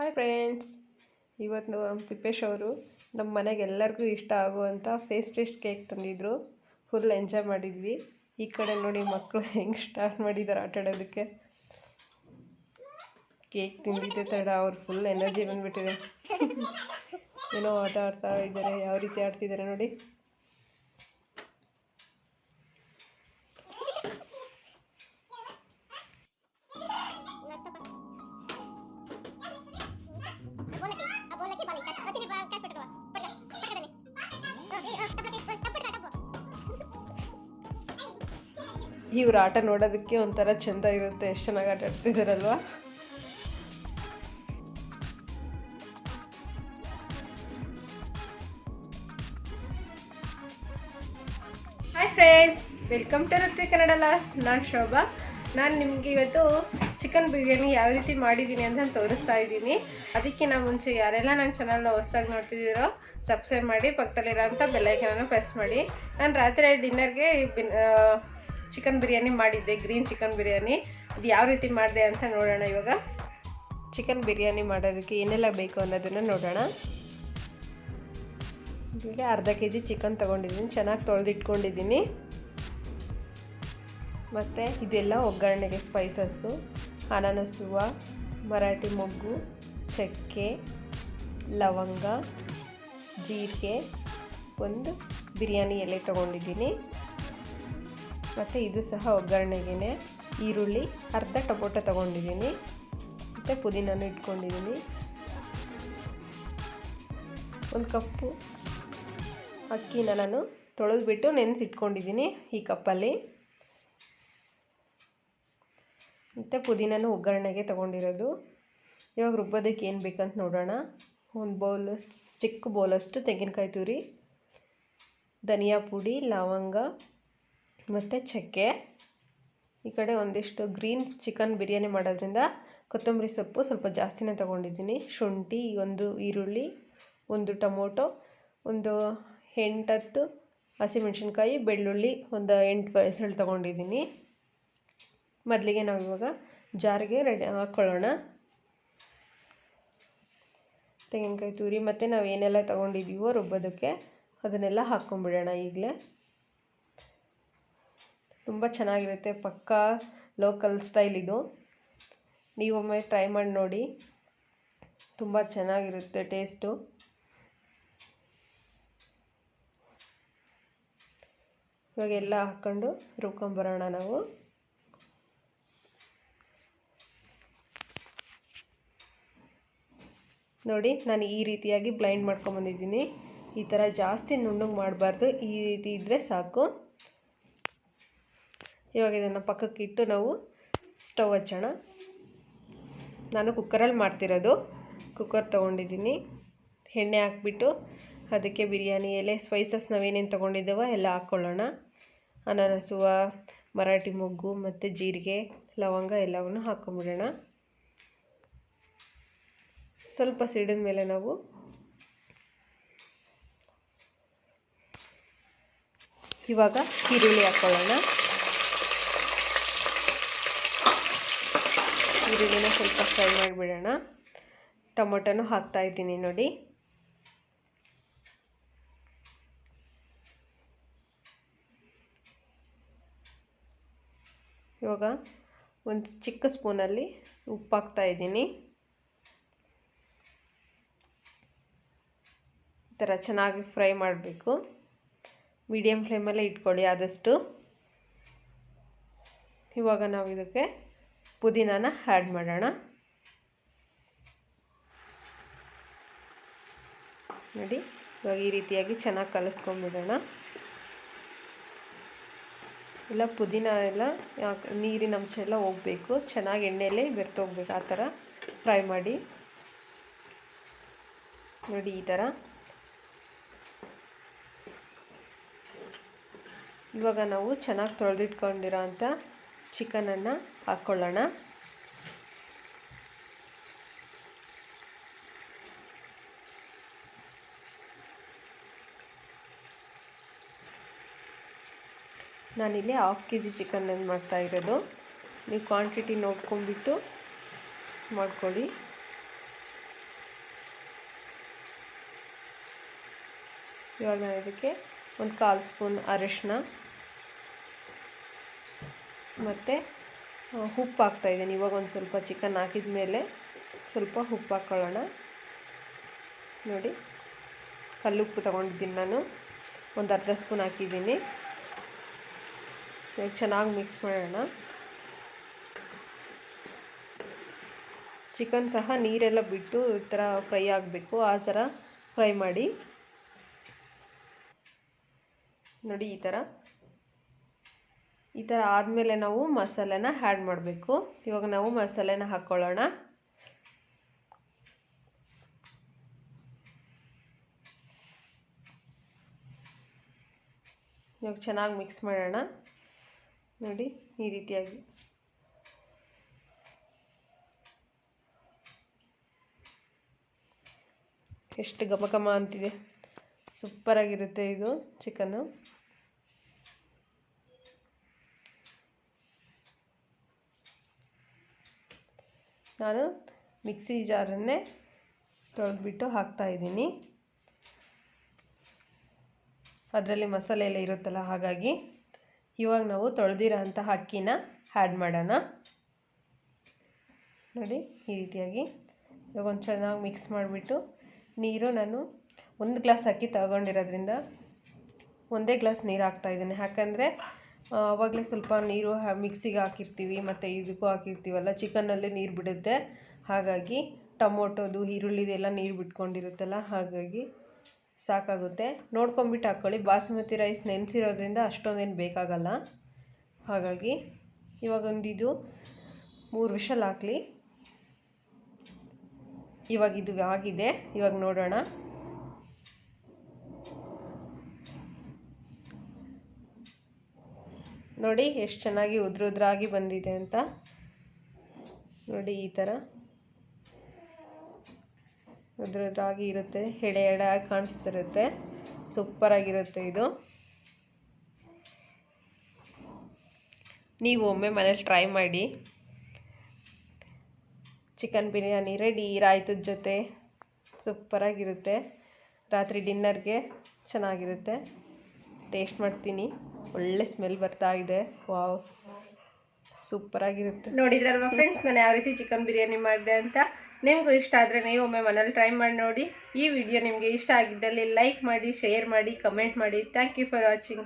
Hi friends ಇವತ್ತು ನಮ್ಮ ತಿಪ್ಪೇಶ್ ಅವರು ನಮ್ಮ ಮನೆಗೆ ಎಲ್ಲರಿಗೂ ಇಷ್ಟ ಆಗುವಂಥ ಫೇಸ್ ಟೇಸ್ಟ್ ಕೇಕ್ ತಂದಿದ್ರು. ಫುಲ್ ಎಂಜಾಯ್ ಮಾಡಿದ್ವಿ. ಈ ಕಡೆ ನೋಡಿ ಮಕ್ಕಳು ಹೆಂಗೆ ಸ್ಟಾರ್ಟ್ ಮಾಡಿದ್ದಾರೆ ಆಟ ಆಡೋದಕ್ಕೆ. ಕೇಕ್ ತಿಂದಿದ್ದೆ ತಡ, ಅವ್ರು ಫುಲ್ ಎನರ್ಜಿ ಬಂದ್ಬಿಟ್ಟಿದೆ. ಏನೋ ಆಟ ಆಡ್ತಾ ಇದ್ದಾರೆ, ಯಾವ ರೀತಿ ಆಡ್ತಿದ್ದಾರೆ ನೋಡಿ. ಇವ್ರ ಆಟ ನೋಡೋದಕ್ಕೆ ಒಂಥರ ಚೆಂದ ಇರುತ್ತೆ, ಎಷ್ಟು ಚೆನ್ನಾಗಿ ಆಟ ಆಡ್ತಿದ್ದಾರಲ್ವಾ hi friends welcome to Rutvi Kannada vlogs ನಾನು ಶೋಭಾ. ನಾನು ನಿಮಗೆ ಇವತ್ತು ಚಿಕನ್ ಬಿರಿಯಾನಿ ಯಾವ ರೀತಿ ಮಾಡಿದ್ದೀನಿ ಅಂತ ತೋರಿಸ್ತಾ ಇದ್ದೀನಿ. ಅದಕ್ಕಿಂತ ಮುಂಚೆ ಯಾರೆಲ್ಲ ನನ್ನ ಚಾನಲ್ನ ಹೊಸ್ದಾಗಿ ನೋಡ್ತಿದ್ದೀರೋ ಸಬ್ಸ್ಕ್ರೈಬ್ ಮಾಡಿ ಪಕ್ಕದಲ್ಲಿರೋಂಥ ಬೆಲ್ಲೈಕನನ್ನು ಪ್ರೆಸ್ ಮಾಡಿ. ನಾನು ರಾತ್ರಿ ಡಿನ್ನರ್ಗೆ ಚಿಕನ್ ಬಿರಿಯಾನಿ ಮಾಡಿದ್ದೆ, ಗ್ರೀನ್ ಚಿಕನ್ ಬಿರಿಯಾನಿ. ಅದು ಯಾವ ರೀತಿ ಮಾಡಿದೆ ಅಂತ ನೋಡೋಣ ಇವಾಗ. ಚಿಕನ್ ಬಿರಿಯಾನಿ ಮಾಡೋದಕ್ಕೆ ಏನೆಲ್ಲ ಬೇಕು ಅನ್ನೋದನ್ನು ನೋಡೋಣ. ಹೀಗೆ ಅರ್ಧ ಕೆ ಜಿ ಚಿಕನ್ ತೊಗೊಂಡಿದ್ದೀನಿ, ಚೆನ್ನಾಗಿ ತೊಳೆದಿಟ್ಕೊಂಡಿದ್ದೀನಿ. ಮತ್ತು ಇದೆಲ್ಲ ಒಗ್ಗರಣೆಗೆ ಸ್ಪೈಸಸ್ಸು ಅನಾನಸುವ ಮರಾಠಿ ಮೊಗ್ಗು, ಚಕ್ಕೆ, ಲವಂಗ, ಜೀರಿಗೆ, ಒಂದು ಬಿರಿಯಾನಿ ಎಲೆ ತೊಗೊಂಡಿದ್ದೀನಿ. ಮತ್ತು ಇದು ಸಹ ಒಗ್ಗರಣೆಗೆ ಈರುಳ್ಳಿ, ಅರ್ಧ ಟೊಮೊಟೊ ತೊಗೊಂಡಿದ್ದೀನಿ. ಮತ್ತು ಪುದೀನೂ ಇಟ್ಕೊಂಡಿದ್ದೀನಿ. ಒಂದು ಕಪ್ಪು ಅಕ್ಕಿನ ನಾನು ತೊಳೆದ್ಬಿಟ್ಟು ನೆನೆಸಿಟ್ಕೊಂಡಿದ್ದೀನಿ ಈ ಕಪ್ಪಲ್ಲಿ. ಮತ್ತು ಪುದೀನೂ ಒಗ್ಗರಣೆಗೆ ತೊಗೊಂಡಿರೋದು. ಇವಾಗ ರುಬ್ಬೋದಕ್ಕೆ ಏನು ಬೇಕಂತ ನೋಡೋಣ. ಒಂದು ಬೌಲ್ ಚಿಕ್ಕ ಬೌಲಷ್ಟು ತೆಂಗಿನಕಾಯಿ ತುರಿ, ಧನಿಯಾ ಪುಡಿ, ಲವಂಗ ಮತ್ತು ಚಕ್ಕೆ. ಈ ಕಡೆ ಒಂದಿಷ್ಟು ಗ್ರೀನ್ ಚಿಕನ್ ಬಿರಿಯಾನಿ ಮಾಡೋದ್ರಿಂದ ಕೊತ್ತಂಬರಿ ಸೊಪ್ಪು ಸ್ವಲ್ಪ ಜಾಸ್ತಿನೇ ತೊಗೊಂಡಿದ್ದೀನಿ. ಶುಂಠಿ, ಒಂದು ಈರುಳ್ಳಿ, ಒಂದು ಟೊಮೊಟೊ, ಒಂದು ಎಂಟತ್ತು ಹಸಿಮೆಣ್ಸಿನ್ಕಾಯಿ, ಬೆಳ್ಳುಳ್ಳಿ, ಒಂದು ಎಂಟು ಹೆಸರು ತೊಗೊಂಡಿದ್ದೀನಿ. ಮೊದಲಿಗೆ ನಾವು ಇವಾಗ ಜಾರಿಗೆ ರೆಡಿ ಹಾಕ್ಕೊಳ್ಳೋಣ ತೆಂಗಿನಕಾಯಿ ತುರಿ ಮತ್ತು ನಾವು ಏನೆಲ್ಲ ತೊಗೊಂಡಿದ್ದೀವೋ ರುಬ್ಬೋದಕ್ಕೆ ಅದನ್ನೆಲ್ಲ ಹಾಕ್ಕೊಂಬಿಡೋಣ ಈಗಲೇ. ತುಂಬ ಚೆನ್ನಾಗಿರುತ್ತೆ, ಪಕ್ಕಾ ಲೋಕಲ್ ಸ್ಟೈಲ್ ಇದು. ನೀವೊಮ್ಮೆ ಟ್ರೈ ಮಾಡಿ ನೋಡಿ. ತುಂಬ ಚೆನ್ನಾಗಿರುತ್ತೆ ಟೇಸ್ಟು ಇವಾಗ ಎಲ್ಲ ಹಾಕ್ಕೊಂಡು ರುಬ್ಕೊಂಬರೋಣ ನಾವು. ನೋಡಿ, ನಾನು ಈ ರೀತಿಯಾಗಿ ಬ್ಲೈಂಡ್ ಮಾಡ್ಕೊಂಬಂದಿದ್ದೀನಿ. ಈ ಥರ ಜಾಸ್ತಿ ನುಣ್ಣಗೆ ಮಾಡಬಾರ್ದು. ಈ ರೀತಿ ಇದ್ದರೆ ಸಾಕು. ಇವಾಗ ಇದನ್ನು ಪಕ್ಕಕ್ಕೆ ಇಟ್ಟು ನಾವು ಸ್ಟವ್ ಹಚ್ಚೋಣ. ನಾನು ಕುಕ್ಕರಲ್ಲಿ ಮಾಡ್ತಿರೋದು. ಕುಕ್ಕರ್ ತೊಗೊಂಡಿದ್ದೀನಿ. ಎಣ್ಣೆ ಹಾಕ್ಬಿಟ್ಟು ಅದಕ್ಕೆ ಬಿರಿಯಾನಿ ಎಲೆ ಸ್ಪೈಸಸ್ ನಾವೇನೇನು ತೊಗೊಂಡಿದ್ದೇವೋ ಎಲ್ಲ ಹಾಕ್ಕೊಳ್ಳೋಣ. ಅನಾನಸುವ ಮರಾಠಿ ಮೊಗ್ಗು ಮತ್ತು ಜೀರಿಗೆ, ಲವಂಗ ಎಲ್ಲವನ್ನು ಹಾಕ್ಕೊಂಬಿಡೋಣ. ಸ್ವಲ್ಪ ಸಿಡಿದ ಮೇಲೆ ನಾವು ಇವಾಗ ಈರುಳ್ಳಿ ಹಾಕ್ಕೊಳ್ಳೋಣ. ಈರುಳ್ಳಿನ ಸ್ವಲ್ಪ ಫ್ರೈ ಮಾಡಿಬಿಡೋಣ. ಟೊಮೊಟೊನೂ ಹಾಕ್ತಾ ಇದ್ದೀನಿ ನೋಡಿ. ಇವಾಗ ಒಂದು ಚಿಕ್ಕ ಸ್ಪೂನಲ್ಲಿ ಉಪ್ಪು ಹಾಕ್ತಾ ಇದ್ದೀನಿ. ಈ ಥರ ಚೆನ್ನಾಗಿ ಫ್ರೈ ಮಾಡಬೇಕು. ಮೀಡಿಯಮ್ ಫ್ಲೇಮಲ್ಲೇ ಇಟ್ಕೊಳ್ಳಿ ಆದಷ್ಟು. ಇವಾಗ ನಾವು ಇದಕ್ಕೆ ಪುದೀನಾನ ಆ್ಯಡ್ ಮಾಡೋಣ. ನೋಡಿ, ಇವಾಗ ಈ ರೀತಿಯಾಗಿ ಚೆನ್ನಾಗಿ ಕಲಿಸ್ಕೊಂಬಿಡೋಣ ಇಲ್ಲ, ಪುದೀನ ಎಲ್ಲ ನೀರಿನ ಅಂಶ ಎಲ್ಲ ಹೋಗಬೇಕು. ಚೆನ್ನಾಗಿ ಎಣ್ಣೆಯಲ್ಲೇ ಬೆರ್ತೋಗ್ಬೇಕು ಆ ಥರ ಫ್ರೈ ಮಾಡಿ. ನೋಡಿ, ಈ ಥರ. ಇವಾಗ ನಾವು ಚೆನ್ನಾಗಿ ತೊಳೆದಿಟ್ಕೊಂಡಿರೋ ಅಂಥ ಚಿಕನನ್ನು ಹಾಕ್ಕೊಳ್ಳೋಣ ನಾನಿಲ್ಲಿ ಹಾಫ್ ಕೆ ಜಿ ಚಿಕನನ್ನು ಮಾಡ್ತಾ ಇರೋದು. ನೀವು ಕ್ವಾಂಟಿಟಿ ನೋಡ್ಕೊಂಡ್ಬಿಟ್ಟು ಮಾಡ್ಕೊಳ್ಳಿ. ಇವಾಗ ನಾನು ಇದಕ್ಕೆ ಒಂದು ಕಾಲು ಸ್ಪೂನ್ ಅರಿಶಿನ. ಮತ್ತು ಉಪ್ಪು ಹಾಕ್ತಾಯಿದ್ದೀನಿ ಇವಾಗ ಒಂದು ಸ್ವಲ್ಪ ಚಿಕನ್ ಹಾಕಿದ ಮೇಲೆ ಸ್ವಲ್ಪ ಉಪ್ಪು ಹಾಕ್ಕೊಳ್ಳೋಣ ನೋಡಿ ಕಲ್ಲುಪ್ಪು ತೊಗೊಂಡಿದ್ದೀನಿ ನಾನು. ಒಂದು ಅರ್ಧ ಸ್ಪೂನ್ ಹಾಕಿದ್ದೀನಿ. ಚೆನ್ನಾಗಿ ಮಿಕ್ಸ್ ಮಾಡೋಣ. ಚಿಕನ್ ಸಹ ನೀರೆಲ್ಲ ಬಿಟ್ಟು ಈ ಥರ ಫ್ರೈ ಆಗಬೇಕು. ಆ ಥರ ಫ್ರೈ ಮಾಡಿ. ನೋಡಿ, ಈ ಥರ ಈ ಥರ ಆದಮೇಲೆ ನಾವು ಮಸಾಲೆನ ಆ್ಯಡ್ ಮಾಡಬೇಕು. ಇವಾಗ ನಾವು ಮಸಾಲೆನ ಹಾಕ್ಕೊಳ್ಳೋಣ ಇವಾಗ ಚೆನ್ನಾಗಿ ಮಿಕ್ಸ್ ಮಾಡೋಣ. ನೋಡಿ, ಈ ರೀತಿಯಾಗಿ. ಎಷ್ಟು ಘಮ ಅಂತಿದೆ. ಸೂಪರಾಗಿರುತ್ತೆ ಇದು ಚಿಕನ್ನು. ನಾನು ಮಿಕ್ಸಿ ಜಾರನ್ನೇ ತೊಳೆದ್ಬಿಟ್ಟು ಹಾಕ್ತಾಯಿದ್ದೀನಿ ಅದರಲ್ಲಿ ಮಸಾಲೆ ಎಲ್ಲ ಇರುತ್ತಲ್ಲ, ಹಾಗಾಗಿ ಇವಾಗ ನಾವು ತೊಳೆದಿರೋ ಅಂಥ ಅಕ್ಕಿನ ಆ್ಯಡ್ ಮಾಡೋಣ. ನೋಡಿ, ಈ ರೀತಿಯಾಗಿ ಇವಾಗ ಒಂದು ಚೆನ್ನಾಗಿ ಮಿಕ್ಸ್ ಮಾಡಿಬಿಟ್ಟು ನೀರು ನಾನು ಒಂದು ಗ್ಲಾಸ್ ಅಕ್ಕಿ ತಗೊಂಡಿರೋದ್ರಿಂದ ಒಂದೇ ಗ್ಲಾಸ್ ನೀರು ಹಾಕ್ತಾಯಿದ್ದೀನಿ ಯಾಕಂದರೆ ಆವಾಗಲೇ ಸ್ವಲ್ಪ ನೀರು ಮಿಕ್ಸಿಗೆ ಹಾಕಿರ್ತೀವಿ, ಮತ್ತು ಇದಕ್ಕೂ ಹಾಕಿರ್ತೀವಲ್ಲ ಚಿಕನ್ನಲ್ಲಿ ನೀರು ಬಿಡುತ್ತೆ. ಹಾಗಾಗಿ ಟೊಮೊಟೊದು, ಈರುಳ್ಳಿದು ಎಲ್ಲ ನೀರು ಬಿಟ್ಕೊಂಡಿರುತ್ತಲ್ಲ, ಹಾಗಾಗಿ ಸಾಕಾಗುತ್ತೆ. ನೋಡ್ಕೊಂಬಿಟ್ಟು ಹಾಕ್ಕೊಳ್ಳಿ ಬಾಸುಮತಿ ರೈಸ್ ನೆನೆಸಿರೋದ್ರಿಂದ ಅಷ್ಟೊಂದೇನು ಬೇಕಾಗಲ್ಲ. ಹಾಗಾಗಿ ಇವಾಗ ಒಂದಿದು ಮೂರು ವಿಷಲ್ ಹಾಕಲಿ. ಇವಾಗ ಇದು ಆಗಿದೆ. ಇವಾಗ ನೋಡೋಣ. ನೋಡಿ ಎಷ್ಟು ಚೆನ್ನಾಗಿ ಉದ್ರ ಉದ್ರಾಗಿ ಬಂದಿದೆ ಅಂತ. ನೋಡಿ ಈ ಥರ ಉದ್ರುದ್ರಾಗಿ ಇರುತ್ತೆ, ಎಳೆ ಎಳೆಯಾಗಿ ಕಾಣಿಸ್ತಿರುತ್ತೆ. ಸೂಪರಾಗಿರುತ್ತೆ ಇದು. ನೀವು ಒಮ್ಮೆ ಮನೇಲಿ ಟ್ರೈ ಮಾಡಿ. ಚಿಕನ್ ಬಿರಿಯಾನಿ ರೆಡಿ, ರಾಯ್ತದ ಜೊತೆ. ಸೂಪರಾಗಿರುತ್ತೆ ರಾತ್ರಿ ಡಿನ್ನರ್ಗೆ ಚೆನ್ನಾಗಿರುತ್ತೆ. ಟೇಸ್ಟ್ ಮಾಡ್ತೀನಿ. ಒಳ್ಳೆ ಸ್ಮೆಲ್ ಬರ್ತಾ ಇದೆ. ವಾವ್ ಸೂಪರ್ ಆಗಿರುತ್ತೆ. ನೋಡಿದ್ರಲ್ವಾ ಫ್ರೆಂಡ್ಸ್ ನಾನು ಯಾವ ರೀತಿ ಚಿಕನ್ ಬಿರಿಯಾನಿ ಮಾಡಿದೆ ಅಂತ? ನಿಮಗೂ ಇಷ್ಟ ಆದರೆ ನೀವು ಒಮ್ಮೆ ಮನೇಲಿ ಟ್ರೈ ಮಾಡಿ ನೋಡಿ. ಈ ವಿಡಿಯೋ ನಿಮಗೆ ಇಷ್ಟ ಆಗಿದ್ದಲ್ಲಿ ಲೈಕ್ ಮಾಡಿ ಶೇರ್ ಮಾಡಿ ಕಮೆಂಟ್ ಮಾಡಿ. Thank you for watching